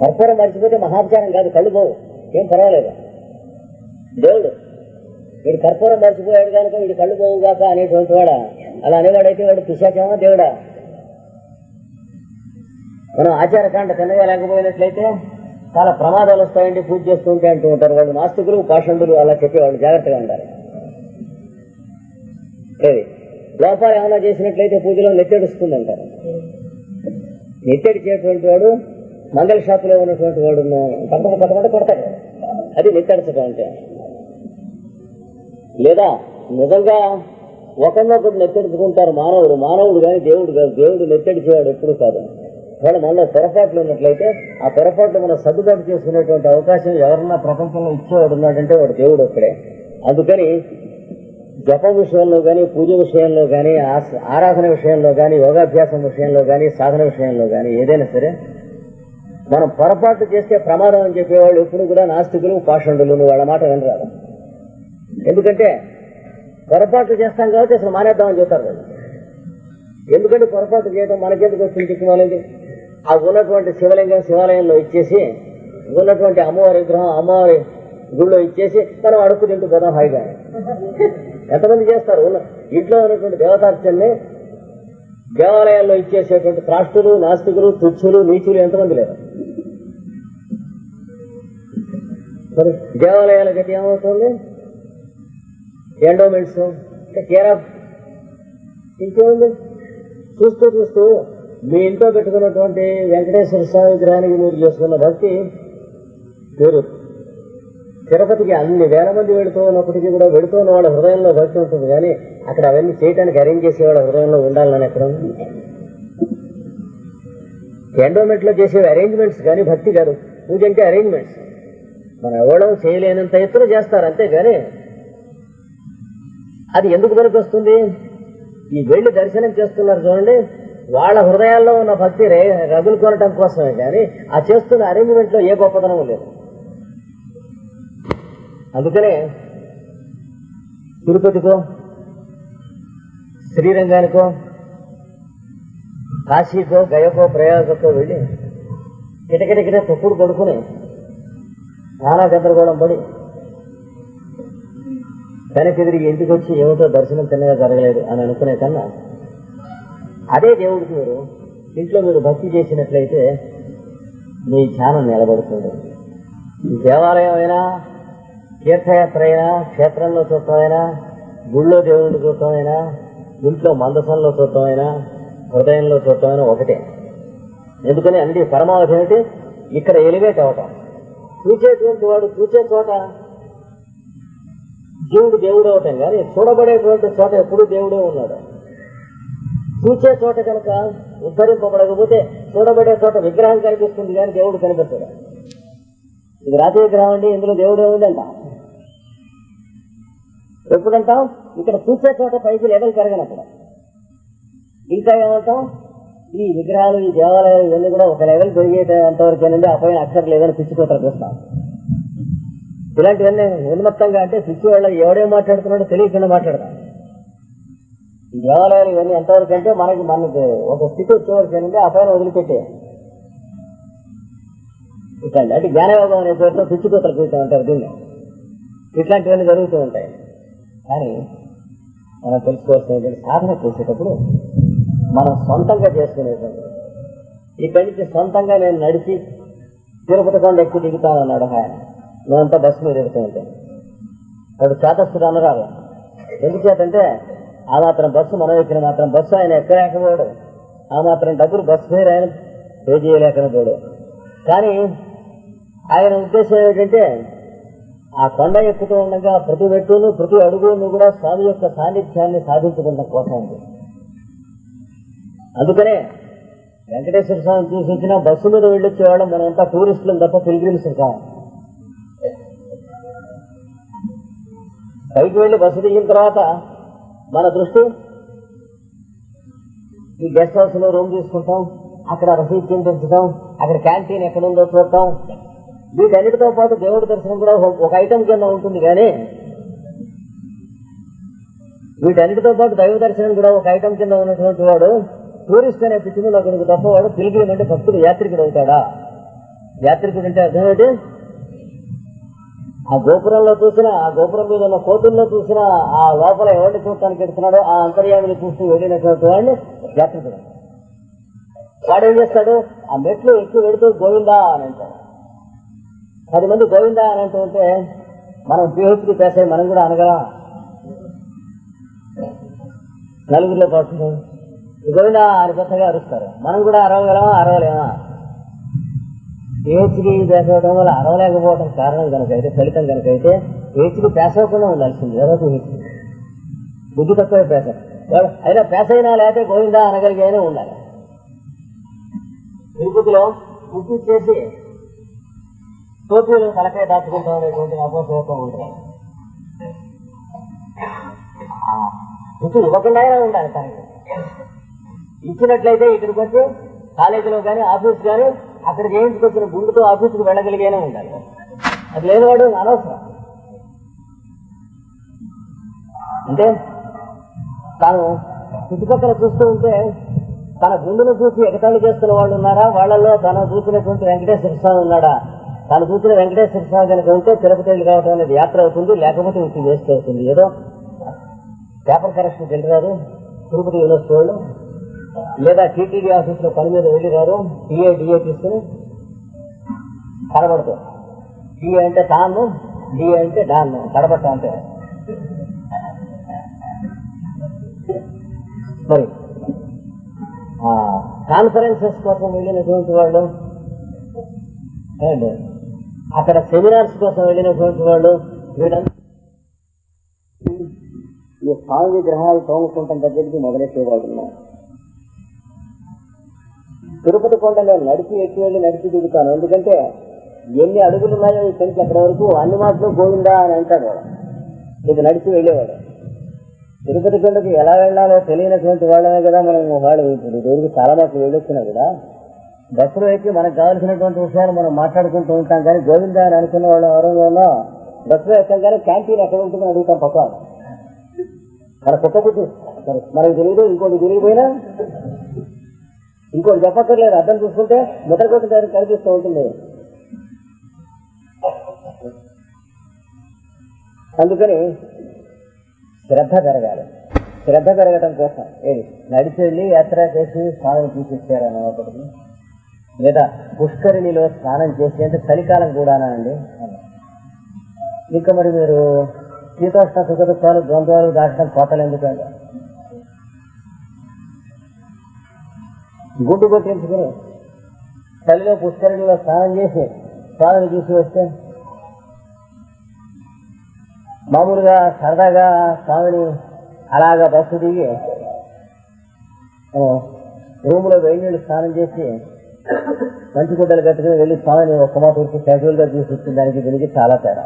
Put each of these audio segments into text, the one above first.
కర్పూరం మర్చిపోతే మహాపచారం కాదు కళ్ళు పోవు. ఏం పర్వాలేదు. దేవుడు వీడు కర్పూరం మర్చిపోయాడు కనుక వీడు కళ్ళు పోవు కాక అనేటువంటి వాడా? అలా అనేవాడైతే వాడు పిశాచమా దేవుడా? మనం ఆచారకాండ తిన్నగా లేకపోయినట్లయితే చాలా ప్రమాదాలు వస్తాయండి పూజ చేస్తూ ఉంటే అంటూ ఉంటారు. వాళ్ళు నాస్తికులు పాషండులు అలా చెప్పేవాళ్ళు జాగ్రత్తగా ఉండాలి. లోపాలు ఏమైనా చేసినట్లయితే పూజలో నెత్తెడుస్తుంది అంటారు నెత్తెడిచేటువంటి వాడు మంగళ షాపులో ఉన్నటువంటి వాడు పక్కన పక్కన కొడతాడు అది నిత్తడచడం అంటే. లేదా నిజంగా ఒకరినొకరు నెత్తెడుచుకుంటారు మానవుడు. మానవుడు కానీ దేవుడు కాదు దేవుడు నెత్తెడిచేవాడు ఎప్పుడు కాదు. ఒకవేళ మనలో పొరపాట్లు ఉన్నట్లయితే ఆ పొరపాట్లు మనం సర్దుబాటు చేసుకునేటువంటి అవకాశం ఎవరన్నా ప్రపంచంలో ఇచ్చేవాడు ఉన్నాడంటే వాడు దేవుడు ఒక్కడే. అందుకని జపం విషయంలో కానీ పూజ విషయంలో కానీ ఆరాధన విషయంలో కానీ యోగాభ్యాసం విషయంలో కానీ సాధన విషయంలో కానీ ఏదైనా సరే మనం పొరపాటు చేస్తే ప్రమాదం అని చెప్పేవాళ్ళు ఎప్పుడు కూడా నాస్తికులు పాషండులు వాళ్ళ మాట వినరాదు. ఎందుకంటే పొరపాట్లు చేస్తాం కాబట్టి అసలు మానేద్దామని చెప్తారు వాళ్ళు. ఎందుకంటే పొరపాటు చేయడం మనకెందుకు వచ్చింది చిక్కుమాలింది ఆ ఉన్నటువంటి శివలింగం శివాలయంలో ఇచ్చేసి ఉన్నటువంటి అమ్మవారి విగ్రహం అమ్మవారి గుళ్ళో ఇచ్చేసి మనం అడుక్కు తింటూ పోదాం హాయిగా. ఎంతమంది చేస్తారు? ఇంట్లో ఉన్నటువంటి దేవతార్చనని దేవాలయాల్లో ఇచ్చేసేటువంటి త్రాష్టులు నాస్తికులు తుచ్చులు నీచులు ఎంతమంది లేరు? మరి దేవాలయాల గతి ఏమవుతుంది? Endowments care. ఆఫ్ ఇంకేముంది? చూస్తూ చూస్తూ మీ ఇంట్లో పెట్టుకున్నటువంటి వెంకటేశ్వర స్వామి విగ్రహానికి మీరు చేసుకున్న భక్తి పేరు తిరుపతికి అన్ని వేల మంది వెళుతూ ఉన్నప్పటికీ కూడా వెళుతూ ఉన్న వాళ్ళ హృదయంలో భక్తి ఉంటుంది కానీ అక్కడ అవన్నీ చేయడానికి అరేంజ్ చేసే వాళ్ళ హృదయంలో ఉండాలని ఎక్కడ ఎండోమెంట్లో ఎండోమెంట్లో చేసే అరేంజ్మెంట్స్ కానీ భక్తి కాదు. పూజ అంటే అరేంజ్మెంట్స్ మనం ఎవడం చేయలేనంత ఎత్తున చేస్తారు అంతే అది ఎందుకు పనికొస్తుంది? ఈ వెళ్ళి దర్శనం చేస్తున్నారు చూడండి వాళ్ళ హృదయాల్లో ఉన్న భక్తి రే రగులు కొనటం కోసమే కానీ ఆ చేస్తున్న అరేంజ్మెంట్లో ఏ గొప్పతనం లేదు. అందుకనే తిరుపతికో శ్రీరంగానికో కాశీకో గయకో ప్రయాగకో వెళ్ళి కిటకిటకిట తొక్కుడు కొడుకుని నానా గందరగోళం పడి వెనక్కి తిరిగి ఇంటికి వచ్చి ఏమిటో దర్శనం తిన్నగా జరగలేదు అని అనుకునే కన్నా అదే దేవుడికి మీరు ఇంట్లో మీరు భక్తి చేసినట్లయితే మీ ధ్యానం నిలబడుతుంది. దేవాలయం అయినా తీర్థయాత్ర అయినా క్షేత్రంలో చూడటమైనా గుళ్ళో దేవుడిని చూడటమైనా ఇంట్లో మందసంలో చూడటమైనా హృదయంలో చూడటమైనా ఒకటే. ఎందుకని అన్ని పరమావధి ఏమిటి? ఇక్కడ ఎలివేట్ అవటం. చూసేటువంటి వాడు చూసే చోట జీవుడు దేవుడు అవటం కానీ చూడబడేటువంటి చోట ఎప్పుడు దేవుడే ఉన్నాడు. చూసే చోట కనుక ఉద్ధరింపబడకపోతే చూడబడే చోట విగ్రహం కనిపిస్తుంది కానీ దేవుడు కనిపించడు. ఇది రాతి విగ్రహం అండి ఇందులో దేవుడే ఉందంట. ఎప్పుడంటాం ఇక్కడ చూసే చోట పైకి లెవెల్ పెరగనప్పుడు. ఇంకా ఏమంటాం ఈ విగ్రహాలు ఈ దేవాలయాలు ఇవన్నీ కూడా ఒక లెవెల్ పెరిగేంతవరకేనండి ఆ పైన అక్షరం లేదని పిచ్చిపోతారు కృష్ణ ఇలాంటివన్నీ ఉన్మత్తంగా అంటే పిచ్చి వాళ్ళ ఎవడేం మాట్లాడుతున్నాడో తెలియకుండా మాట్లాడతాం. ఈ దేవాలయాలు ఇవన్నీ ఎంతవరకు అంటే మనకి మనకి ఒక స్థితి వచ్చేవరకేనండి ఆ పైన వదిలిపెట్టే ఇట్లాంటి అంటే జ్ఞానయోగం అనే పేరుతో పిచ్చిపోతలు కూర్చో అంటారు దీన్ని. ఇట్లాంటివన్నీ జరుగుతూ ఉంటాయి. కానీ మనం తెలుసుకోవాల్సిన సాధన చేసేటప్పుడు మనం సొంతంగా చేసుకునేటువంటి ఇక్కడి నుంచి సొంతంగా నేను నడిచి తిరుపతి కొండ ఎక్కి దిగుతాను అన్నాడు ఆయన. నేనంతా బస్సు మీద ఎడుతూ ఉంటాను వాడు చేతస్తుడు అనరాదు ఎందుచేతంటే ఆ మాత్రం బస్సు మనం ఎక్కిన మాత్రం బస్సు ఆయన ఎక్కలేకపోయాడు. ఆ మాత్రం డబ్బులు బస్సు మీద ఆయన పే చేయలేకపోయాడు. కానీ ఆయన ఉద్దేశం ఏమిటంటే ఆ కొండ ఎక్కుతూ ఉండగా ప్రతి వెట్టును ప్రతి అడుగును కూడా స్వామి యొక్క సాన్నిధ్యాన్ని సాధించుకుంటాం కోసం అందుకనే వెంకటేశ్వర స్వామి చూసి వచ్చిన బస్సు మీద వెళ్ళొచ్చేవాళ్ళం మనంతా టూరిస్టులు తప్ప పిల్గ్రిమ్స్ కాదు. పైకి వెళ్ళి బస్సు దిగిన తర్వాత మన దృష్టి ఈ గెస్ట్ హౌస్లో రూమ్ తీసుకుంటాం అక్కడ రసీద్ పెంచడం అక్కడ క్యాంటీన్ ఎక్కడుందో చూడటం వీటన్నిటితో పాటు దేవుడి దర్శనం కూడా ఒక- ఒక ఐటమ్ కింద ఉంటుంది కానీ వీటన్నిటితో పాటు దైవ దర్శనం కూడా ఒక ఐటమ్ కింద ఉన్నటువంటి వాడు టూరిస్ట్ అనే పిచ్చిలో కనుక తప్ప వాడు పిలిగ్రిమ్ అంటే భక్తుడు యాత్రికుడు అవుతాడా? యాత్రికుడు అంటే అర్థం ఏంటి? ఆ గోపురంలో చూసిన ఆ గోపురం మీద ఉన్న కోతుల్లో చూసినా ఆ లోపల ఎవరిని చూడటానికి ఎడుతున్నాడో ఆ అంతర్యామిని చూస్తూ వెళ్ళినటువంటి వాడిని యాత్రికుడు. వాడు ఏం చేస్తాడు? ఆ మెట్లు ఎక్కువ పెడుతూ గోవిందా అని అంటాడు. పది మంది గోవిందా అని అంటూ ఉంటే మనం పిహెచ్డి పేసే మనం కూడా అనగలం. నలుగురిలో పడుతున్నాం గోవిందా అని పెద్దగా అరుస్తారు. మనం కూడా అరవగలమా? అరవలేమా? పిహెచ్డి పేస్ వల్ల అరవలేకపోవడం కారణం కనుకైతే ఫలితం కనుకైతే అయితే పిహెచ్డి పేస్ అవ్వకుండా ఉండాల్సింది ఏదో పిహెచ్డి బుద్ధి తక్కువ పేస అయినా పేస అయినా లేకపోతే గోవిందా అనగలిగానే ఉండాలి. తిరుపతిలో బుద్ధి చేసి టోపీలు తలకాయ దాచుకుంటాం అనేటువంటి అపోసోకం ఉంటాయి. బుద్ధి ఇవ్వకుండా ఉండాలి తనకి. ఇచ్చినట్లయితే ఇక్కడికి వచ్చి కాలేజీలో కానీ ఆఫీస్ కానీ అక్కడ చేయించుకొచ్చిన గుండుతో ఆఫీసుకు వెళ్ళగలిగేనే ఉండాలి. అది లేనివాడు అనవసరం. అంటే తాను చుట్టుపక్కల చూస్తూ ఉంటే తన గుండెను చూసి ఎగతాళి చేస్తున్న వాళ్ళు ఉన్నారా? వాళ్ళల్లో తను చూసినటువంటి వెంకటేశ్వర స్వామి ఉన్నాడా? తను చూసిన వెంకటేశ్వర స్వామి కనుక ఉంటే తిరుపతి వెళ్ళి రావడం అనేది యాత్ర అవుతుంది లేకపోతే ఇంటి వేస్ట్ అవుతుంది. ఏదో పేపర్ కరెక్షన్ తింటున్నారు. తిరుపతి యూనివర్సిటీ వాళ్ళు లేదా టీటీడీ ఆఫీస్లో పని మీద వెళ్ళినారు డిఏ డిఏ తీసుకుని కనబడతారు. డిఏ అంటే తాను డిఏ అంటే డాన్ను కడబట్ట అంటే. మరి కాన్ఫరెన్సెస్ కోసం వెళ్ళినటువంటి వాళ్ళు అండ్ అక్కడ సెమినార్స్ కోసం వెళ్ళినటువంటి వాళ్ళు వీళ్ళంతా ఈ స్వామి విగ్రహాలు తోముకుంటాం దగ్గరికి మొదలెట్టేవాడు ఉన్నారు. తిరుపతి కొండలో నడిచి ఎక్కి వెళ్ళి నడిచి దిగుతాను. ఎందుకంటే ఎన్ని అడుగులు ఉన్నాయో ఈ సంఖ్య అక్కడ వరకు అన్ని మాటలు గోవిందా అని అంటాడు ఇది నడిచి వెళ్ళేవాడు. తిరుపతి కొండకి ఎలా వెళ్ళాలో తెలియనటువంటి వాళ్ళమే కదా మనం వాళ్ళు. ఇప్పుడు రోజుకి చాలా మాటలు వెళ్ళొచ్చినా కూడా బస్సులో ఎక్కి మనకు కావాల్సినటువంటి విషయాలు మనం మాట్లాడుకుంటూ ఉంటాం. కానీ గోవిందా అని అనుకున్న వాళ్ళ ఎవరైనా బస్సులో ఎక్కాం కానీ క్యాంటీన్ ఎక్కడ ఉంటుందని అడుగుతాం పక్క మన కుక్క బుద్ధి. మనకు తెలియదు ఇంకోటి తిరిగిపోయినా ఇంకోటి చెప్పక్కర్లేదు అర్థం చూసుకుంటే ముద్రగొట్టు దానికి కనిపిస్తూ ఉంటుంది. అందుకని శ్రద్ధ పెరగాలి. శ్రద్ధ పెరగడం కోసం ఏది? నడిచి వెళ్ళి యాత్ర చేసి స్నానం చూసిచ్చారని ఒకటి? లేదా పుష్కరిణిలో స్నానం చేసి అంటే చలికాలం కూడానా అండి? ఇంకా మరి మీరు శీతోష్ణ సుఖ దుఃఖాలు ద్వంద్వాలు దాటడం కోతలు ఎందుకంటే గుడ్డు కొట్టించుకుని చలిలో పుష్కరిణిలో స్నానం చేసి స్వామిని చూసి వస్తే మామూలుగా సరదాగా స్వామిని అలాగా బస్సు దిగి రూములో వేడి నీళ్ళు స్నానం చేసి మంచి గుడ్డలు కట్టుకుని వెళ్ళి స్వామిని ఒక్క మాట ఊరికి క్యాజువల్గా చూసి వచ్చిన దానికి దీనికి చాలా తేడా.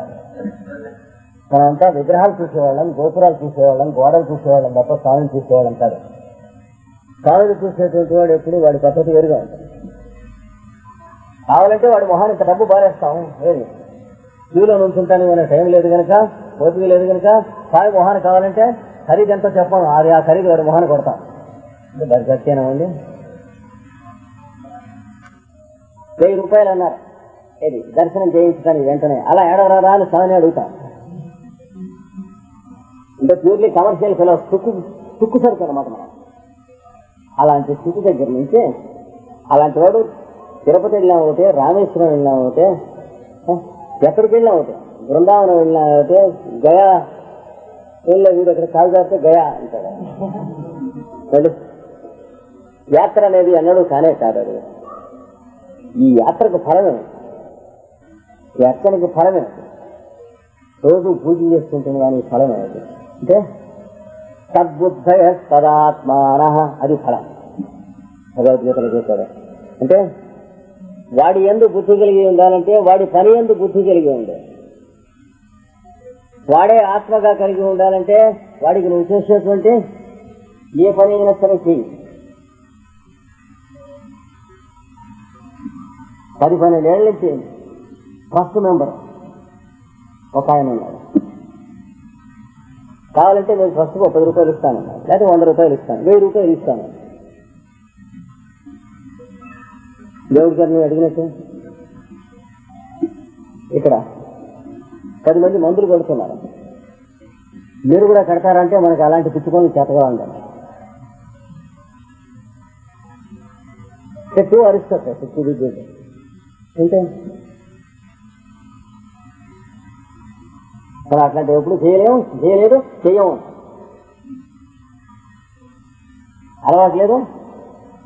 మనంతా విగ్రహాలు చూసేవాళ్ళం గోపురాలు చూసేవాళ్ళం గోడలు చూసేవాళ్ళం తప్ప స్వామిని చూసేవాళ్ళం కాదు. కావలి చూసేటువంటి వాడు ఎప్పుడు వాడి పద్ధతి వేరుగా ఉంటుంది. కావాలంటే వాడి మొహాన్ని ఇంత డబ్బు బారేస్తాం ఏది? క్యూలో నుంచుంటాను అనే టైం లేదు కనుక ఓపిక లేదు కనుక సాయి మొహాన్ని కావాలంటే ఖరీదు ఎంతో చెప్పాం అది ఆ ఖరీదు వాడి మొహాన్ని కొడతాం. దాని గట్టేనా అండి వెయ్యి రూపాయలు అన్నారు. ఏది? దర్శనం చేయించడానికి వెంటనే. అలా ఏడవరా అని స్వామిని అడుగుతాను అంటే ప్యూర్లీ కమర్షియల్ ఫిలో తుక్కు తుక్కు సరుకు అనమాట మనం అలాంటి స్థితి దగ్గర నుంచి అలాంటి వాడు తిరుపతి వెళ్ళినా ఒకటే రామేశ్వరం వెళ్ళినా ఒకటే ఎక్కడికి వెళ్ళినా ఒకటే బృందావనం వెళ్ళినా ఒకటే గయా వెళ్ళే వీడు అక్కడ కాలు గయా అంటాడు. యాత్ర అనేది అన్నడు కానే కాదు ఈ యాత్రకు ఫలమే. యాత్రకు ఫలమే. రోజు పూజ చేసుకుంటుంది కానీ ఫలమే అంటే సద్బుద్ధయ సదాత్మాన అది ఫలం. భగవద్గీతలో చెప్పాడు అంటే వాడి ఎందు బుద్ధి కలిగి ఉండాలంటే వాడి పని ఎందు బుద్ధి కలిగి ఉండే. వాడే ఆత్మగా కలిగి ఉండాలంటే వాడికి నువ్వు చేసేటువంటి ఏ పని అయినా సరే చెయ్యి. పది పన్నెండేళ్ళ నుంచి ఫస్ట్ మెంబర్. ఒక ఆయన ఉన్నాడు. కావాలంటే నేను ఫస్ట్ ఒక పది రూపాయలు ఇస్తాను. లేకపోతే వంద రూపాయలు ఇస్తాను. వెయ్యి రూపాయలు ఇస్తాను. దేవుడి గారిని అడిగినట్టు? ఇక్కడ. పది మంది మందులు కడుతున్నారు. మీరు కూడా కడతారంటే మనకు అలాంటి పిచ్చుకొని చేతగా ఉండాలి. టూ సార్ టూ అంటే మరి అట్లాంటి ఎప్పుడు చేయలేము చేయలేదు చేయము. అలవాటు లేదు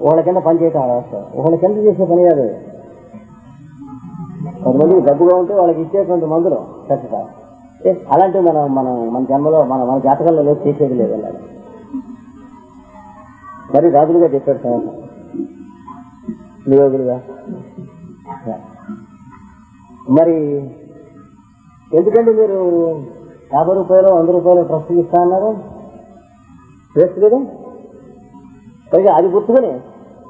వాళ్ళ కింద పని చేయటం అలవాటు. వాళ్ళ కింద చేసే పని కాదు. కొంతమంది డబ్బుగా ఉంటే వాళ్ళకి ఇచ్చేటువంటి మందులు చక్కగా ఏ, అలాంటివి మనం మనం మన జన్మలో మన మన జాతకంలో లేదు చేసేది లేదు అలా మరి రాజులుగా చెప్పాడు సార్. నియోగులుగా మరి ఎందుకంటే మీరు యాభై రూపాయలు వంద రూపాయలు ట్రస్ట్ ఇస్తా అన్నారు. వేస్ట్ కదా పైగా అది గుర్తుకుని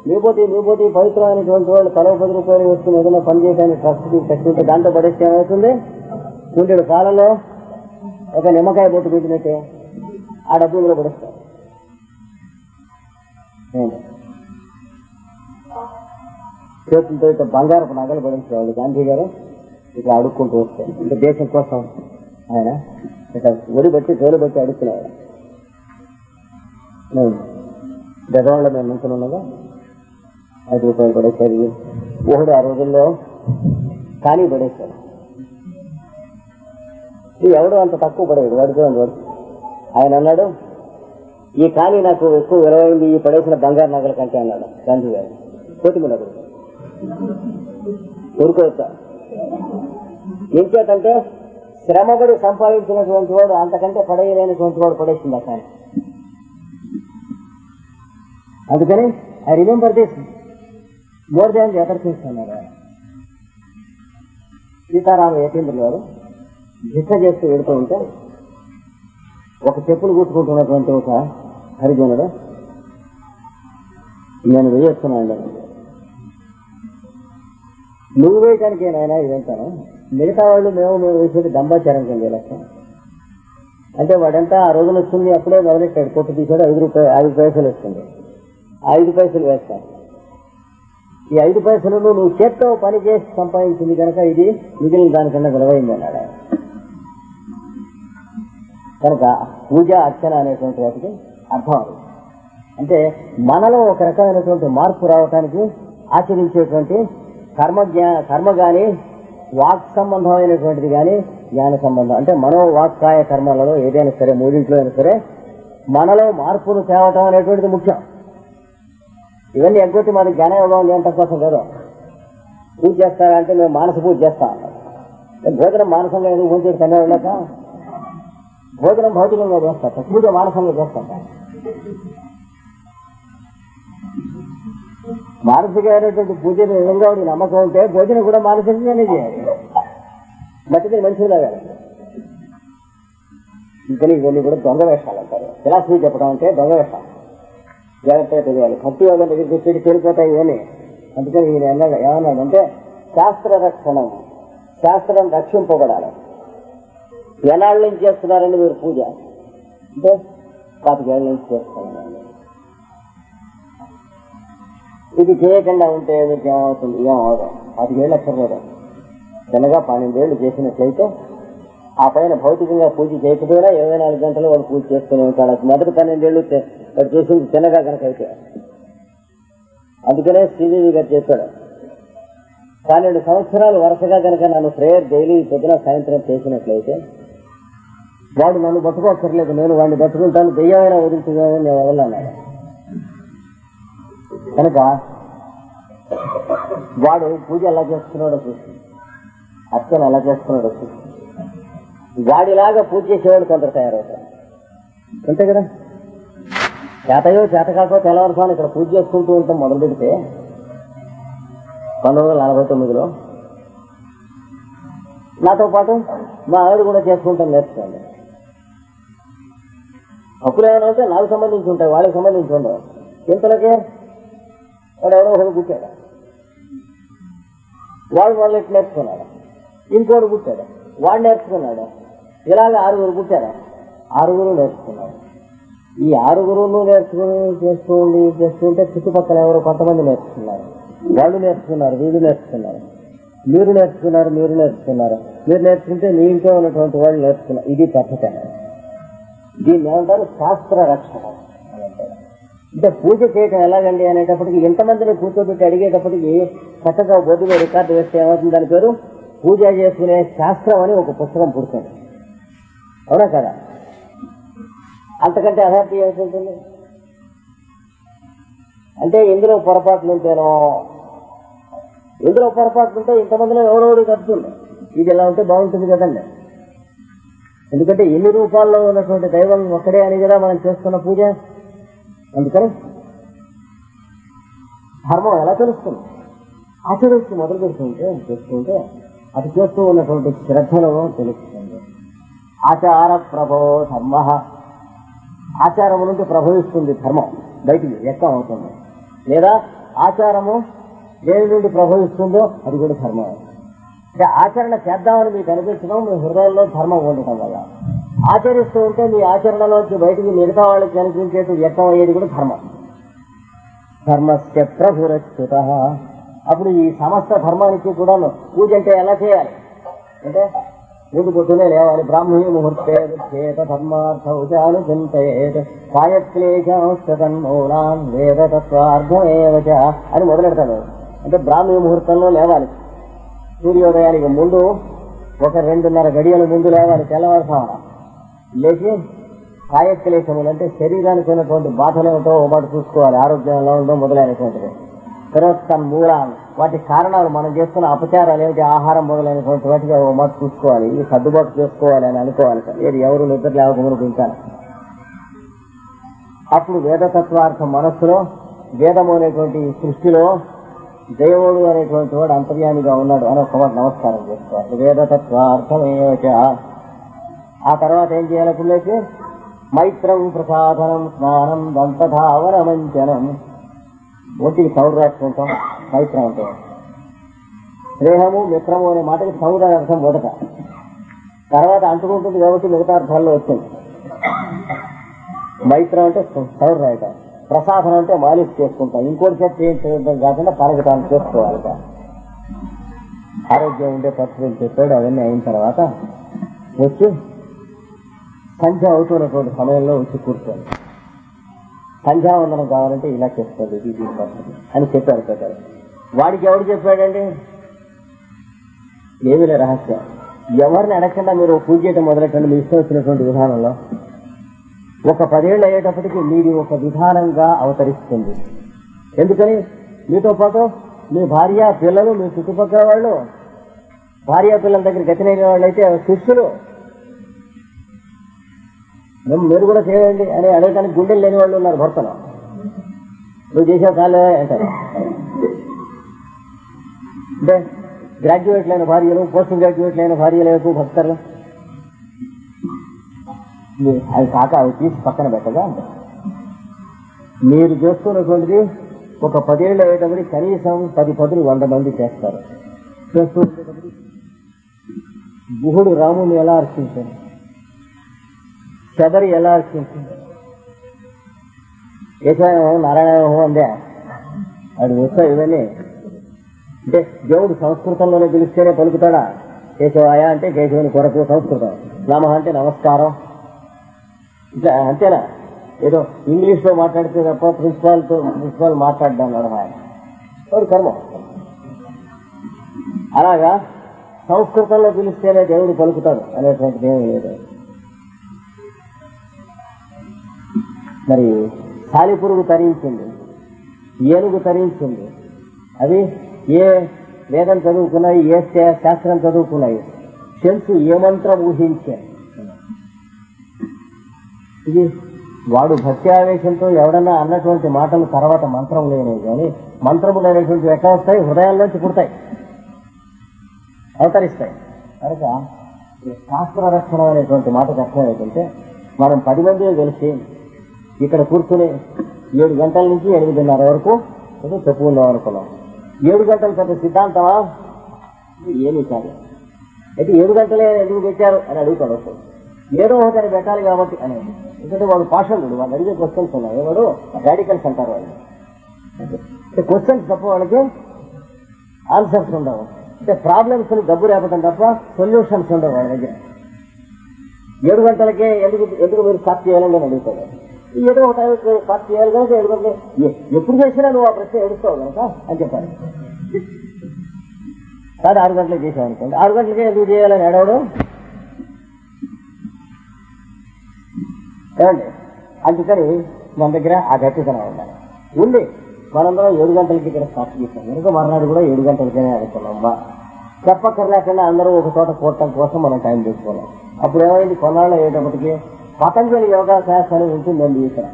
మీపోటి మీపోటి పవిత్రమైనటువంటి వాళ్ళు తలవ పది రూపాయలు వేసుకుని ఏదైనా పని చేయడానికి ట్రస్ట్ కట్టుకుంటే దాంట్లో పడేస్తే ఏమవుతుంది కుంటెడు కాలంలో ఒక నిమ్మకాయ బొట్టు పెట్టినట్టే ఆ డబ్బు కూడా పడేస్తారు. చేతులతో ఇట్లా బంగారపు నగలు పడించేవాళ్ళు గాంధీ గారు. ఇట్లా అడుక్కుంటూ వస్తాయి అంటే దేశం కోసం ఆయన ఇట్లా ఒడి బట్టి తోలు బట్టి అడుక్కునేవాడు. గదవాళ్ళ మేము ఉంటున్నాగా ఐదు రూపాయలు పడేసారి ఒకడు ఆ రోజుల్లో ఖాళీ పడేశాడు. ఎవడు అంత తక్కువ పడేది వాడితో వాడు ఆయన అన్నాడు ఈ ఖాళీ నాకు ఎక్కువ విలువైంది ఈ పడేసిన బంగారు నగల కంటే అన్నాడు గాంధీ గారు కోతిమూల ఊరుకోవచ్చా ఏం చేతంటే శ్రమపడి సంపాదించినటువంటి వాడు అంతకంటే పడేయలేనటువంటి వాడు పడేసింది అక్కడ అందుకని I remember this more than ఎక్కడ అదర్ సీతారామ యతీంద్రులు గారు భిక్ష చేస్తూ వెడుతూ ఉంటే ఒక చెప్పులు కుట్టుకుంటున్నటువంటి ఒక హరిజనుడు నేను వేయొస్తున్నాను నువ్వు వేయటానికి నాయన ఇదంటాను మిగతా వాళ్ళు మేము మేము వేసేది దంబాచారం కింద లెక్క అంటే వాడంతా ఆ రోజున వచ్చింది అప్పుడే మొదలెట్టాడు. కొట్టు తీసాడు ఐదు రూపాయలు ఐదు పైసలు వస్తుంది ఐదు పైసలు వేస్తారు ఈ ఐదు పైసలు నువ్వు చేత్తో పని చేసి సంపాదించింది కనుక ఇది మిగిలిన దానికన్నా విలువైంది అన్నాడు కనుక పూజ అర్చన అనేటువంటి వాటికి అర్థం అంటే మనలో ఒక రకమైనటువంటి మార్పు రావటానికి ఆచరించేటువంటి కర్మ జ్ఞా కర్మ కానీ వాక్ సంబంధమైనటువంటిది కానీ జ్ఞాన సంబంధం అంటే మనో వాక్కాయ కర్మలలో ఏదైనా సరే మూడింట్లో అయినా సరే మనలో మార్పును తేవటం అనేటువంటిది ముఖ్యం. ఇవన్నీ ఎగ్గొట్టి మాది జ్ఞానయోగం లేని కోసం లేదు పూజ చేస్తారా అంటే మేము మానస పూజ చేస్తాం. భోజనం మానసంగా ఎందుకు పూజ చేస్తానే కన్నా వెళ్ళాక భోజనం భౌతికంగా చేస్తాం. పూజ మానసంగా చేస్తాం. మానసికమైనటువంటి పూజ నిజంగా వాడికి నమ్మకం ఉంటే భోజనం కూడా మానసికంగానే చేయాలి. మట్టిది మంచిగా ఇంకా ఇవన్నీ కూడా దొంగ వేషాలు అంటారు. ఫిలాసఫీ చెప్పడం అంటే దొంగ వేషాలు. జాగ్రత్తగా తెలియాలి. భక్తి యోగం దగ్గరికి వచ్చేటి తెలిపోతాయి ఇవన్నీ. అందుకని ఈయన అన్నాడు ఏమన్నాడంటే శాస్త్ర రక్షణం. శాస్త్రం రక్షింపబడాలి. ఎనాళ్ళ నుంచి చేస్తున్నారండి మీరు పూజ? అంటే పాతికేళ్ళ నుంచి చేస్తున్నాను ఇది చేయకుండా ఉంటే మీకు ఏమవుతుంది ఏమవుతాం పాతికేళ్ళు అక్కర్లేదు చిన్నగా పన్నెండేళ్ళు చేసినట్లయితే ఆ పైన భౌతికంగా పూజ చేయకపోయినా ఇరవై నాలుగు గంటలు వాడు పూజ చేసుకుని ఉంటాడు మొదటి పన్నెండేళ్ళు వాడు చేసింది చిన్నగా కనుక అయితే. అందుకనే శ్రీదేవి గారు చెప్పాడు పన్నెండు సంవత్సరాలు వరుసగా కనుక నన్ను ప్రేయర్ డైలీ పొద్దున సాయంత్రం చేసినట్లయితే వాడు నన్ను పట్టుకోక్కర్లేదు నేను వాడిని బతుకుంటాను దెయ్యమైన వదులుతుందని నేను వదలన్నాడు కనుక వాడు పూజ ఎలా చేస్తున్నాడో చూసి అర్చన ఎలా చేస్తున్నాడో చూసి. వాడిలాగా పూజ చేసేవాడు కొందరు తయారవుతారు. అంతే కదా? చేతయో చేత కాకో తెల్లవారుసాను ఇక్కడ పూజ చేసుకుంటూ ఉంటాం మొదలు పెడితే పంతొమ్మిది వందల నలభై తొమ్మిదిలో. నాతో పాటు మా ఆవిడ కూడా చేసుకుంటాం నేర్చుకోండి. అప్పులు ఏమైనా ఉంటే నాకు సంబంధించి ఉంటాయి వాళ్ళకి సంబంధించి ఉండవు. ఇంతలోకే వాడు ఎవరో ఒకరు పుట్టాడు. వాడు వాళ్ళు ఎట్లా నేర్చుకున్నాడు. ఇంకోడు పుట్టాడు. వాడు నేర్చుకున్నాడు. ఇలాగ ఆరుగురు పుట్టారు. ఆరుగురు నేర్చుకున్నాడు ఈ ఆరుగురును నేర్చుకుని చేసుకోండి చేస్తుంటే చుట్టుపక్కల ఎవరో కొంతమంది నేర్చుకున్నారు. వాళ్ళు నేర్చుకున్నారు వీళ్ళు నేర్చుకున్నారు. మీరు నేర్చుకున్నారు మీరు నేర్చుకున్నారు. మీరు నేర్చుకుంటే మీ ఇంట్లో ఉన్నటువంటి వాళ్ళు నేర్చుకున్నారు. ఇది పద్ధతి. దీన్ని ఏమంటారు? శాస్త్ర రక్షణ అంటే పూజ చేయటం ఎలాగండి అనేటప్పటికి ఎంతమందిని కూర్చోబెట్టి అడిగేటప్పటికి చక్కగా బొద్దులో రికార్డు వేస్తే ఏమవుతుంది? దాని పేరు పూజ చేసుకునే శాస్త్రం అని ఒక పుస్తకం పుడుతుంది. అవునా కదా? అంతకంటే అథారిటీ ఏమిటి అంటే ఇందులో పొరపాట్లు ఉంటేనో ఇందులో పొరపాట్లు ఉంటే ఇంతమందిలో ఎవడోడు కడుతుంది ఇది ఎలా ఉంటే బాగుంటుంది కదండి. ఎందుకంటే ఎన్ని రూపాల్లో ఉన్నటువంటి దైవం ఒక్కడే అని కదా మనం చేస్తున్న పూజ అందుకని ధర్మం ఎలా తెలుస్తుంది? ఆచరించి మొదలు పెడుతుంటే చేస్తుంటే అది చేస్తూ ఉన్నటువంటి శ్రద్ధలో తెలుస్తుంది. ఆచార ప్రభో ధర్మ. ఆచారము నుండి ప్రభవిస్తుంది ధర్మం. బయటికి వ్యక్తం అవుతుంది. లేదా ఆచారము దేని నుండి ప్రభవిస్తుందో అది కూడా ధర్మం. అంటే ఆచరణ చేద్దామని మీకు అనిపించడం మీ హృదయంలో ధర్మం ఉండటం వల్ల. ఆచరిస్తూ ఉంటే మీ ఆచరణలోంచి బయటికి మిగతా వాళ్ళకి కనిపించేట్టు వ్యక్తం అయ్యేది కూడా ధర్మం. ధర్మస్య ప్రభురచ్యుత. అప్పుడు ఈ సమస్త ధర్మానికి కూడా పూజ అంటే ఎలా చేయాలి? అంటే నీకు పొద్దునే లేవాలి బ్రాహ్మీ ముహూర్తే చేత ధర్మార్థ ఉచాను కాయక్లేశాంశతన్మూలాన్ అని మొదలెడతాడు అంటే బ్రాహ్మీ ముహూర్తంలో లేవాలి. సూర్యోదయానికి ముందు ఒక రెండున్నర గడియల ముందు లేవాలి తెల్లవారుసామన లేచి కాయక్లేశములు అంటే శరీరానికి ఉన్నటువంటి బాధలేమిటో ఒకటి చూసుకోవాలి. ఆరోగ్యం ఎలా ఉందో మొదలైనటువంటిది తర్వాత తన మూలాలు. వాటి కారణాలు మనం చేస్తున్న అపచారాలు ఏమిటి? ఆహారం మొదలైనటువంటి వాటికి ఒక మాట చూసుకోవాలి. ఇది సర్దుబాటు చేసుకోవాలి అని అనుకోవాలి. ఏది? ఎవరు నిద్ర లేవకమును గుంటాను అప్పుడు వేదతత్వార్థం మనస్సులో వేదము అనేటువంటి సృష్టిలో దేవుడు అనేటువంటి వాడు అంతర్యామిగా ఉన్నాడు అని ఒక మాట నమస్కారం చేసుకోవాలి. వేదతత్వార్థమేవచ ఆ తర్వాత ఏం చేయాలి పిల్లకి మైత్రం ప్రసాదనం స్నానం దంతధావర మంచనం ఒంటికి సౌరు రాసుకుంటాం మైత్రం అంటే. స్నేహము మిత్రము అనే మాటకి సౌర అర్థం మొదట. తర్వాత అంటుకుంటుంది కాబట్టి మిగతా అర్థాల్లో వచ్చింది మైత్రం అంటే సౌర రాయటం. ప్రసాదం అంటే మాలిష్ చేసుకుంటాం. ఇంకోటి చేత చేయించడం కాకుండా తనకు తాను చేసుకోవాలి. ఆరోగ్యం ఉండే పద్ధతులు చెప్పాడు అవన్నీ అయిన తర్వాత వచ్చి సంధ్య అవుతున్నటువంటి సమయంలో వచ్చి కూర్చోండి. సంధ్యావందనం కావాలంటే ఇలా చేసుకోండి ఇది దీని అని చెప్పారు పెట్టారు వాడికి ఎవడు చెప్పాడండి? ఏమీ లే రహస్యం. ఎవరిని అడగకుండా మీరు పూజ చేయడం మొదలెట్టండి మీ ఇష్టం వచ్చినటువంటి విధానంలో. ఒక పదేళ్ళు అయ్యేటప్పటికి మీది ఒక విధానంగా అవతరిస్తుంది. ఎందుకని? మీతో పాటు మీ భార్య పిల్లలు మీ చుట్టుపక్కల వాళ్ళు భార్య పిల్లల దగ్గర గతినైన వాళ్ళు అయితే శిష్యులు మీరు కూడా చేయండి అని అడగటానికి గుండెలు లేని వాళ్ళు ఉన్నారు భర్తలు. నువ్వు చేసావు కాలే అంటారు. అంటే గ్రాడ్యుయేట్ లైన భార్యలు పోస్ట్ గ్రాడ్యుయేట్ లైన భార్యలు ఎక్కువ భక్తరు అవి కాక అవి తీసి పక్కన పెట్టగా అంటారు. మీరు చేస్తున్నటువంటిది ఒక పదేళ్ళు అయ్యేటప్పటికి కనీసం పది పదులు వంద మంది చేస్తారు. చేస్తూ గుహుడు రాముని ఎలా అర్చించారు శబరి ఎలా అర్చించింది కేశవహోమం నారాయణ అందే. అది వస్తాయి ఇవన్నీ. అంటే దేవుడు సంస్కృతంలోనే పిలిస్తేనే పలుకుతాడా? కేశవాయ అంటే కేశవుని కొరకు సంస్కృతం. నమ అంటే నమస్కారం. ఇట్లా అంతేనా? ఏదో ఇంగ్లీష్లో మాట్లాడితే తప్ప ప్రిన్సిపాల్తో ప్రిన్సిపాల్ మాట్లాడ్డాను మేడం ఆయన వాడు కర్మ. అలాగా? సంస్కృతంలో పిలిస్తేనే దేవుడు పలుకుతాడు అనేటువంటిది ఏమీ లేదు. మరి సాలిపురుగు తరించింది ఏనుగు తరించింది. అవి ఏ వేదం చదువుకున్నాయి ఏ శాస్త్రం చదువుకున్నాయి. తెలుసు ఏ మంత్రం ఊహించాయి ఇది వాడు భక్తి ఆవేశంతో ఎవడన్నా అన్నటువంటి మాటలు తర్వాత మంత్రం లేనే కానీ మంత్రములు అనేటువంటివి ఎక్కడ వస్తాయి హృదయాల్లోంచి పుడతాయి. అవతరిస్తాయి. కనుక శాస్త్ర రక్షణ అనేటువంటి మాటకు అర్థం ఏంటంటే మనం పది మంది కలిసి ఇక్కడ కూర్చుని ఏడు గంటల నుంచి ఎనిమిదిన్నర వరకు ఏదో చెప్పుకుందాం అనుకున్నాం. ఏడు గంటల చెప్పే సిద్ధాంతమా? ఏమీ కాదు. అయితే ఏడు గంటలే ఎందుకు పెట్టారు అని అడుగుతాడు ఒకడు. ఏదో ఒకటి పెట్టాలి కాబట్టి అనేది ఎందుకంటే వాడు పాషలుడు వాళ్ళు అడిగే క్వశ్చన్స్ ఉన్నాయి. వాడు రాడికల్స్ అంటారు వాళ్ళు క్వశ్చన్స్ తప్ప వాళ్ళకి ఆన్సర్స్ ఉండవు. అంటే ప్రాబ్లమ్స్ డబ్బు రేపటం తప్ప సొల్యూషన్స్ ఉండవు వాళ్ళ దగ్గర. ఏడు గంటలకే ఎందుకు ఎందుకు మీరు స్టార్ట్ చేయాలని నేను అడుగుతాడు ఏదో ఒక టైంకి స్టార్ట్ చేయాలి ఏడు గంటలు ఎప్పుడు చేసినా నువ్వు ఆ ప్రశ్న ఏడుస్తావు కనుక? అని చెప్పాలి. కాదు ఆరు గంటలకు చేసావు అనుకోండి. ఆరు గంటలకే ఎందుకు చేయాలని ఏడవడం? ఏమండి? అందుకని మన దగ్గర ఆ గట్టితనం ఉండాలి. ఉంది మనందరం ఏడు గంటలకి ఇక్కడ స్టార్ట్ చేసాం కనుక మర్నాడు కూడా ఏడు గంటలకనే అనుకున్నాం బా చెప్పక్కర్లేకుండా అందరూ ఒక చోట కూడటం కోసం మనం టైం తీసుకోవాలి అప్పుడు ఏమైంది? కొన్నాళ్ళు అయ్యేటప్పటికి పతంజలి యోగా క్లాస్ అని ఉంటుందండి ఇక్కడ.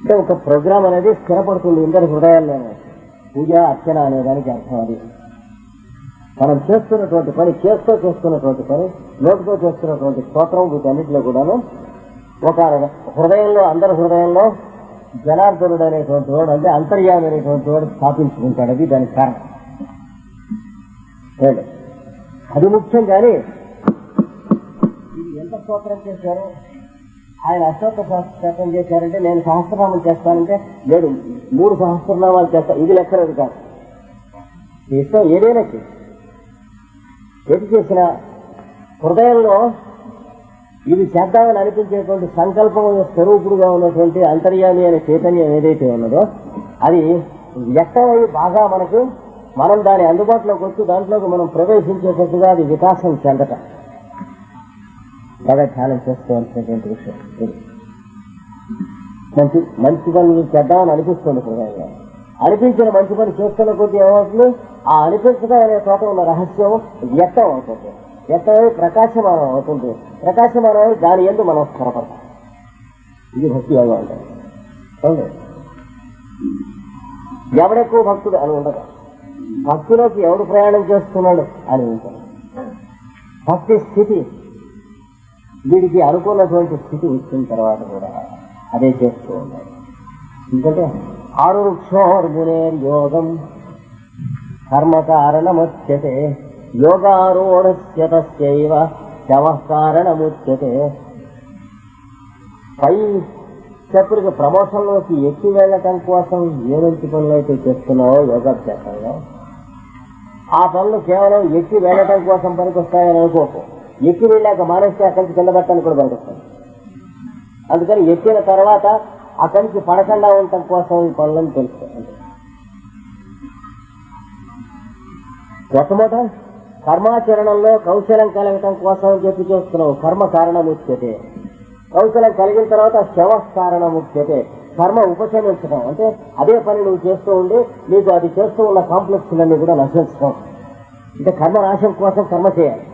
అంటే ఒక ప్రోగ్రామ్ అనేది స్థిరపడుతుంది ఇందరి హృదయాల్లోనే పూజ అర్చన అనే దానికి అర్థం అది. మనం చేస్తున్నటువంటి పని చేస్తూ చేస్తున్నటువంటి పని నోటితో చేస్తున్నటువంటి స్తోత్రం వీటన్నిటిలో కూడాను ఒక హృదయంలో అందరి హృదయంలో జనార్దనుడు అనేటువంటి వాడు అంటే అంతర్యామి అనేటువంటి వాడు స్థాపించుకుంటాడు అది దానికి కారణం. అది ముఖ్యం కానీ ఎంత స్తోత్రం చేశారు ఆయన అశోక శాస్త్రం చేశారంటే నేను సహస్రనామాలు చేస్తానంటే లేదు మూడు సహస్రనామాలు చేస్తా. ఇది లెక్కలేదు కాదు. ఇష్టం ఏదైనా ఎటు ఏది హృదయంలో ఇది చేద్దామని అనిపించేటువంటి సంకల్పం స్వరూపుడుగా ఉన్నటువంటి అంతర్యామి అనే చైతన్యం ఏదైతే ఉన్నదో అది వ్యక్తమై బాగా మనకు మనం దాని అందుబాటులోకి వచ్చి దాంట్లోకి మనం ప్రవేశించేటట్టుగా అది వికాసం చెందటం. బాగా ధ్యానం చేసుకోవాల్సినటువంటి విషయం ఇది. మంచి మంచి పనులు చేద్దామని అనిపిస్తుంది హృదయంలో అనిపించిన మంచి పని చేస్తున్న కొద్దీ ఏమవుతుంది? ఆ అనిపించడం అనే చోట ఉన్న రహస్యం వ్యక్తం అవుతుంది. వ్యక్తమై ప్రకాశమానం అవుతుంది. ప్రకాశమానం దాని ఎందు మనం స్థిరపడతాం. ఇది భక్తి యోగం అంటే ఎవడెక్కువ భక్తుడు అని ఉండదు. భక్తిలోకి ఎవడు ప్రయాణం చేస్తున్నాడు అని ఉంటాడు భక్తి స్థితి వీడికి అనుకున్నటువంటి స్థితి వచ్చిన తర్వాత కూడా అదే చేస్తూ ఉన్నాడు ఎందుకంటే ఆరు యోగం కర్మ కారణముచ్యతే యోగారూఢస్య తస్యైవ శవ కారణముచ్యతే పై చెప్పుడికి ప్రమోషన్లోకి ఎక్కి వెళ్ళటం కోసం ఏ మంచి పనులు అయితే చేస్తున్నావో యోగాభ్యాసంలో ఆ పనులు కేవలం ఎక్కి వెళ్ళటం కోసం పనికొస్తాయని అనుకోకు. ఎక్కి వెళ్ళాక మానేస్తే అక్కడి నుంచి కింద కూడా పనికొస్తాయి అందుకని ఎక్కిన తర్వాత అక్కడి నుంచి పడకుండా ఉండటం కోసం ఈ పనులను తెలుసుకోండి మొట్టమొదట కర్మాచరణంలో కౌశలం కలగటం కోసం అని చెప్పి చేస్తున్నావు కర్మ కారణముచ్యతే కౌశలం కలిగిన తర్వాత శవ కారణముచ్యతే కర్మ ఉపశమించడం అంటే అదే పని నువ్వు చేస్తూ ఉండి నీకు అది చేస్తూ ఉన్న కాంప్లెక్స్లన్నీ కూడా నశించడం అంటే కర్మ నాశం కోసం కర్మ చేయాలి.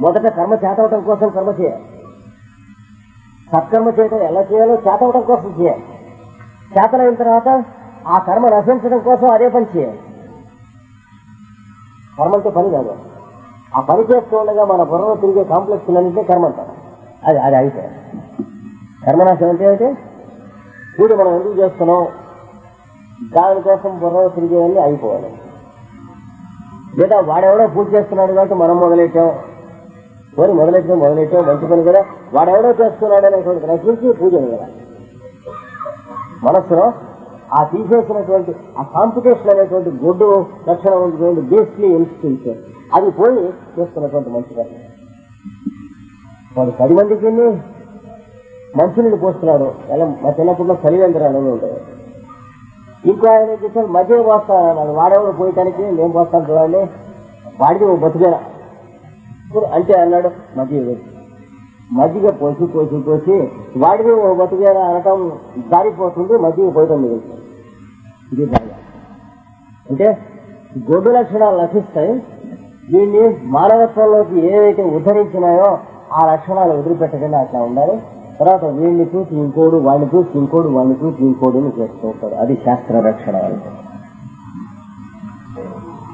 మొదట కర్మ చేతవటం కోసం కర్మ చేయాలి. సత్కర్మ చేయటం ఎలా చేయాలో చేతవటం కోసం చేయాలి. చేతనైన తర్వాత ఆ కర్మ నశించడం కోసం అదే పని చేయాలి. కర్మంటే పని కాదు. ఆ పని చేస్తూ ఉండగా మన బుర్రలో తిరిగే కాంప్లెక్స్ అన్నింటినీ కర్మ అంటారు అది అది అయితే. కర్మనాశం అంటే ఏంటి వీడు మనం ఎందుకు చేస్తున్నాం? దానికోసం బుర్రలో తిరిగేవన్నీ అయిపోవాలి. లేదా వాడెవడో పూజ చేస్తున్నాడు కాబట్టి మనం మొదలెట్టాం? పోని మొదలెట్టడం మొదలెట్టడం మంచి పని కదా వాడెవడో చేస్తున్నాడు అనేటువంటి నశించి పూజ కదా మనస్సులో ఆ తీసేసినటువంటి ఆ కాంపిటీషన్ అనేటువంటి గొడ్డు లక్షణం ఉన్నటువంటి బేస్లీ ఇన్స్టిట్యూట్ అది పోయి చేస్తున్నటువంటి మంచి పని. వాడు పది మందికి మంచినీళ్ళు పోస్తున్నాడు. ఎలా మా చిన్నప్పుడు చలివేంద్రాలు ఉంటాయి. ఇంకో ఆయన ఏం చేశాడు? మధ్య పోస్తాను వాడెవడు పోయటానికి నేను పోస్తాను చూడండి. వాడికి బతుకేనా బతికేనా ఇప్పుడు అంటే అన్నాడు మధ్య మజ్జిగ పోసి పోసి పోసి వాడిని ఓ బతికేనా అనటం జారిపోతుంది మజ్జిగ పోయటం మిగులుతుంది ఇది అంటే గొడ్డు లక్షణాలు లభిస్తాయి దీన్ని మానవత్వంలోకి ఏవైతే ఉద్ధరించినాయో ఆ లక్షణాలు వదిలిపెట్టకుండా అట్లా ఉండాలి. తర్వాత వీడిని చూసి ఇంకోడు వాడిని చూసి ఇంకోడు వాడిని చూసి ఇంకోడుని చేస్తూ ఉంటాడు. అది శాస్త్ర రక్షణ అంటే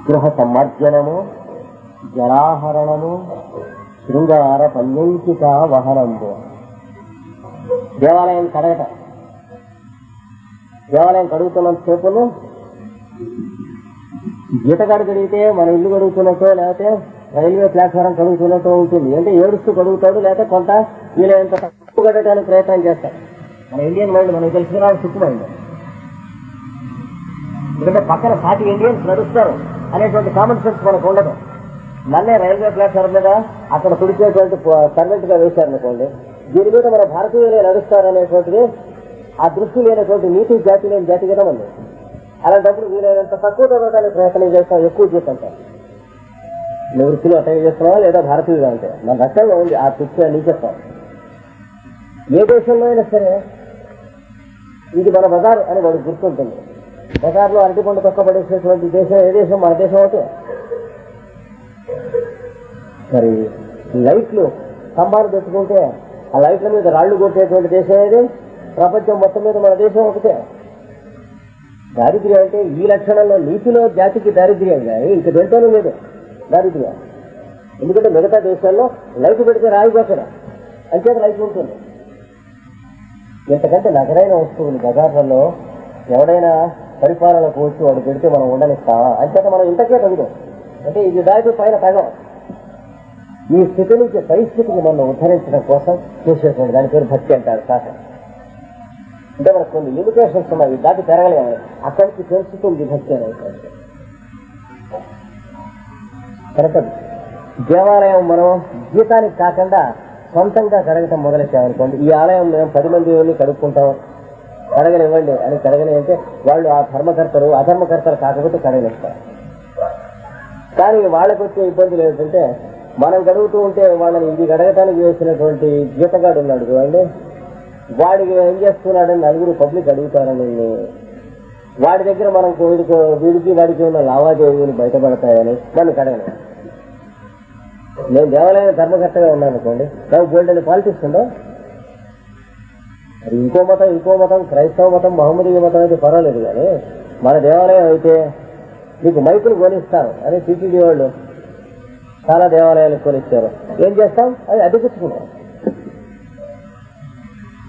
గృహ సమ్మర్జనము జలాహరణము శృంగార పన్యంకిత వహనంబు దేవాలయం కడగట. దేవాలయం కడుగుతున్నంత సేపును గీతగాడు కడిగితే మన ఇల్లు కడుగుతున్నట్టు లేకపోతే రైల్వే ప్లాట్ఫారం కడుగుతున్నట్టు ఉంటుంది. అంటే ఏడుస్తూ కడుగుతాడు లేకపోతే కొంత వీలైనంత తక్కువ కట్టడానికి ప్రయత్నం చేస్తాడు. మన ఇండియన్ మైండ్ మనకు తెలిసిన సుఖ మైండ్ ఎందుకంటే పక్కన సాటి ఇండియన్స్ నడుస్తారు అనేటువంటి కామన్ సెన్స్ మనకు ఉండదు. నన్నే రైల్వే ప్లాట్ఫామ్ మీద అక్కడ తుడిచేటువంటి సర్వెంట్గా వేశారనుకోండి దీని మీద మన భారతీయులే నడుస్తారనేటువంటిది ఆ దృష్టి లేనటువంటి నీతి జాతి లేని జాతి కదా ఉంది. అలాంటప్పుడు వీలైనంత తక్కువ చదవడానికి ప్రయత్నం చేస్తాం ఎక్కువ చూస్తుంటాం నువ్వు వృత్తిలో అటెండ్ చేస్తున్నావా లేదా భారతీయులు అంటే? మన రక్తంలో ఉంది ఆ పిచ్చ నీచత్వం ఏ దేశంలో అయినా సరే ఇది మన బజార్ అని వాడు గుర్తుంటుంది. బజార్లో అరటిపండు తొక్కబడేసేటువంటి దేశం ఏ దేశం? మన దేశం ఒకటే. మరి లైట్లు స్తంభాలు పెట్టుకుంటే ఆ లైట్ల మీద రాళ్ళు కొట్టేటువంటి దేశం ఏది? ప్రపంచం మొత్తం మీద మన దేశం ఒకటే. దారిద్ర్యం అంటే ఈ లక్షణంలో నీతిలో జాతికి దారిద్ర్యం కానీ ఇంక దేంతోనూ లేదు. దారిద్ర్యం. ఎందుకంటే మిగతా దేశాల్లో లైట్ పెడితే రాయిపోతారు అంచేత లైట్ ఉంటుంది. ఇంతకంటే నగరైన వస్తువులు బజార్లలో ఎవడైనా పరిపాలనకు వచ్చి వాడు పెడితే మనం ఉండనిస్తామా? అంచేత మనం ఇంతకే తగుదు అంటే ఇది దాటి పైన తగం ఈ స్థితి నుంచి పరిస్థితికి మనం ఉద్ధరించడం కోసం చేసేటువంటి దాని పేరు భక్తి అంటారు శాస్త్రం అంటే మనకు కొన్ని లిమిటేషన్స్ ఉన్నాయి దాటి పెరగలేము అక్కడికి తెలుసుకుంది భక్తి అనేది కనుక దేవాలయం మనం జీతానికి కాకుండా సొంతంగా కడగటం మొదలెట్టామనుకోండి ఈ ఆలయం మేము పది మంది వెళ్ళి కడుక్కుంటాం కడగనివ్వండి అని కడగని అంటే వాళ్ళు ఆ ధర్మకర్తలు అధర్మకర్తలు కాకపోతే కడగలేస్తారు కానీ వాళ్ళకి వచ్చే ఇబ్బందులు ఏంటంటే మనం గడుగుతూ ఉంటే వాళ్ళని ఇది గడగటానికి వేసినటువంటి గీతగాడు ఉన్నాడు చూడండి. వాడికి ఏం చేస్తున్నాడని నలుగురు పబ్లిక్ అడుగుతారని వాడి దగ్గర మనం వీడికి వీడికి వాడికి ఉన్న లావాదేవీలు బయటపడతాయని నన్ను కడగను? నేను దేవాలయం ధర్మకర్తగా ఉన్నాను అనుకోండి. నాకు గోల్డ్ అని పాలిటిక్స్ ఉందా? మరి ఇంకో మతం ఇంకో మతం క్రైస్తవ మతం మహమ్మదీయ మతం అయితే పర్వాలేదు కానీ మన దేవాలయం అయితే మీకు మైకులు కొనిస్తారు. అని టీటీడీ వాళ్ళు చాలా దేవాలయాలు కొనిచ్చారు. ఏం చేస్తాం? అది అడ్డుకుంటున్నాం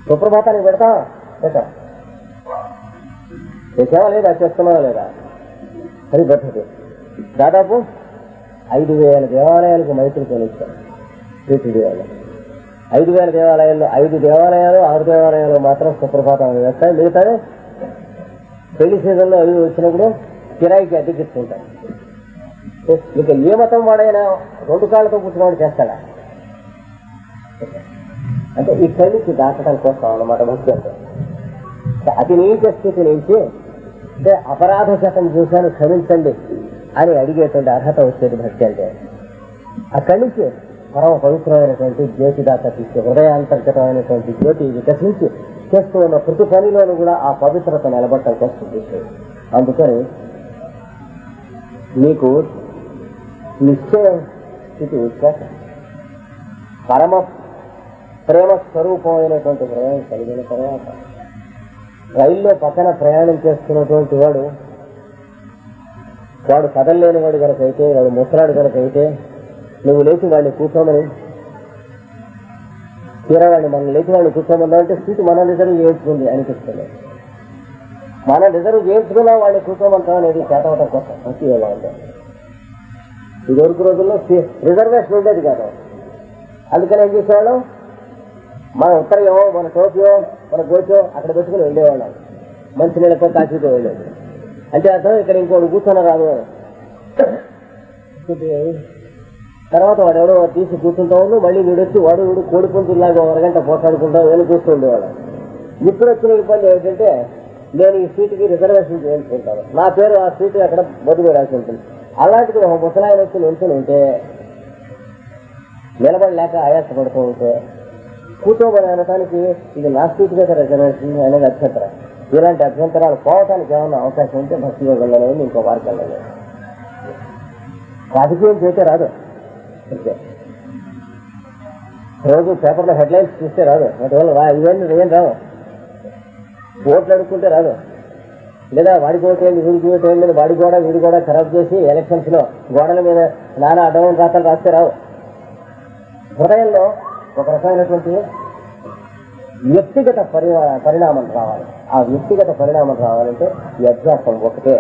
సుప్రభాతానికి పెడతాం పెట్టాం. చేసావా లేదా? చేస్తున్నావా లేదా? అది పద్ధతి. దాదాపు ఐదు వేల దేవాలయాలకు మైకులు కొనిచ్చాం. టీటీడీ వాళ్ళు ఐదు వేల దేవాలయాల్లో ఐదు దేవాలయాలు ఆరు దేవాలయాలు మాత్రం సుప్రభాతం వేస్తాయి. మిగతాది పెళ్ళి సీజన్లో అవి వచ్చినప్పుడు కిరాయికి అద్దెకిస్తుంటారు ఇక ఏ మతం వాడైనా రెండు కాళ్ళతో పుట్టినవాడు చేస్తాడా? అంటే ఇక్కడి నుంచి దాటడం కోసం అన్నమాట ముఖ్యంగా అతి నీచ స్థితి నుంచి అంటే అపరాధ శాతం చూశాను క్షమించండి అని అడిగేటువంటి అర్హత వచ్చేది భక్తి అంటే. అక్కడి నుంచి పరమ పవిత్రమైనటువంటి జ్యోతి దాకా తీసుకు హృదయాంతర్గతమైనటువంటి జ్యోతి వికసించి చేస్తూ ఉన్న ప్రతి పనిలోనూ కూడా ఆ పవిత్రత నిలబడటం కోసం అందుకని మీకు నిశ్చయ స్థితి వచ్చాక పరమ ప్రేమ స్వరూపమైనటువంటి హృదయం కలిగిన తర్వాత రైల్లో పక్కన ప్రయాణం చేస్తున్నటువంటి వాడు వాడు కదలలేని వాడు కనుకైతే వాడు ముసలాడు కనుకైతే నువ్వు లేచి వాడిని కూర్చోమని తీరవాడిని మనం లేచి వాడిని కూర్చోమన్నా అంటే స్థితి మన రిజర్వ్ చేయించుకుంది అనిపిస్తుంది. మన రిజర్వ్ చేయించుకున్నా వాడిని కూర్చోమంటాం అనేది చేతవటం కోసం మంచి ఇదివరకు రోజుల్లో రిజర్వేషన్ ఉండేది కాదు. అందుకని ఏం చేసేవాళ్ళం? మన ఉత్తరయో మన టోపియో మన గోచో అక్కడ పెట్టుకుని వెళ్ళేవాళ్ళం. మంచి నీళ్ళతో కాశీతో వెళ్ళేది. అంటే అర్థం ఇక్కడ ఇంకోటి కూర్చొని రాదు తర్వాత వాడు ఎవడో తీసి కూర్చుంటా ఉండు మళ్ళీ వీడొచ్చి వాడు వీడు కోడి ఒక అరగంట పోట్లాడుకుంటా వెళ్ళి చూస్తూ ఉండేవాడు ఇప్పుడు వచ్చిన ఇబ్బంది ఏంటంటే నేను ఈ సీటుకి రిజర్వేషన్ చేయించుకుంటాను. నా పేరు ఆ సీటు అక్కడ బదులు రాసి ఉంటుంది. అలాంటిది ఒక ముసలాయన వచ్చి నిల్చుని ఉంటే నిలబడలేక ఆయాసపడుతూ ఉంటే కూర్చోబడి అనటానికి ఇది నా సీటు అనేది అభ్యంతరం. ఇలాంటి అభ్యంతరాలు పోవటానికి ఏమన్నా అవకాశం ఉంటే భక్తి యోగంలో ఇంకో మార్గంలో రాజకీయం చేస్తే రాదు. రోజు పేపర్లో హెడ్లైన్స్ చూస్తే రాదు. వాటి వల్ల ఇవన్నీ ఏం రావు. ఓట్లు అడుక్కుంటే రాదు. లేదా వాడి ఓటు ఏంది వీడికి వాడి కూడా వీడి కూడా ఖరాబ్ చేసి ఎలక్షన్స్లో గోడల మీద నానా అడ్డమైన రాతలు రాస్తే రావు. హృదయంలో ఒక రకమైనటువంటి వ్యక్తిగత పరిణామం రావాలి. ఆ వ్యక్తిగత పరిణామం రావాలంటే ఈ అభ్యాసం ఒకటే.